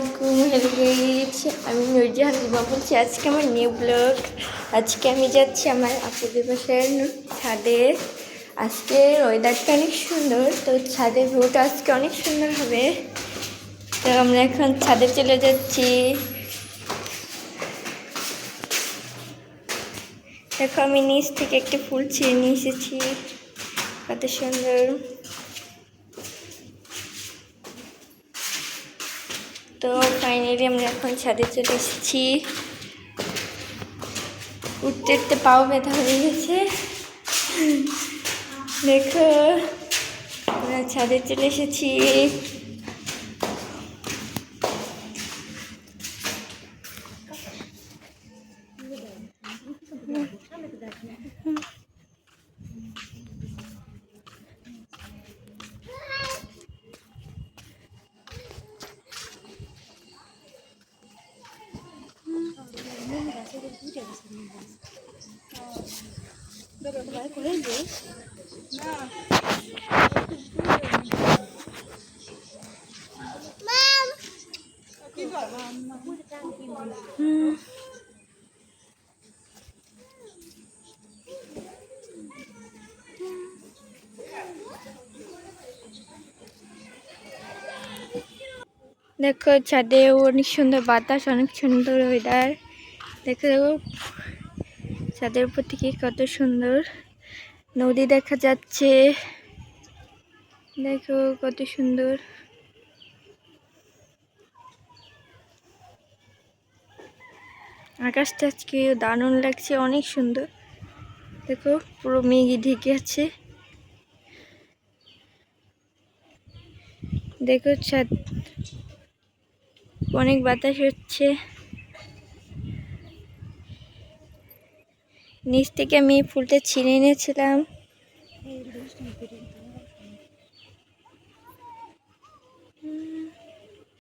হেলে গিয়েছে আমি নুরজাহান রুবা বলছি, আজকে আমার নিউ ব্লগ আজকে আমি যাচ্ছি আমার আপুদের বাসার ছাদে। আজকে ওয়েদারটা অনেক সুন্দর, তো ছাদের ভিউটা আজকে অনেক সুন্দর হবে। তো আমরা এখন ছাদে চলে যাচ্ছি। দেখো আমি নিচ থেকে একটি ফুল ছিঁড়ে নিয়ে এসেছি। কত সুন্দর। তো ফাইনালি আমরা এখন ছাদে চলে এসেছি। উঠতে উঠতে পাও ব্যথা হয়ে গেছে। দেখো, আমরা ছাদে চলে এসেছি। দেখো ছাদে অনেক সুন্দর বাতাস অনেক সুন্দর ওয়েদার দেখো দেখো। ছাদের উপর থেকে কত সুন্দর নদী দেখা যাচ্ছে। দেখো, কত সুন্দর। আকাশটা আজকে দারুণ লাগছে, অনেক সুন্দর। দেখো, পুরো মেঘে ঢেকে আছে। দেখো, ছাদ অনেক বাতাস হচ্ছে। নিচ থেকে আমি ফুলটা ছিঁড়ে এনেছিলাম।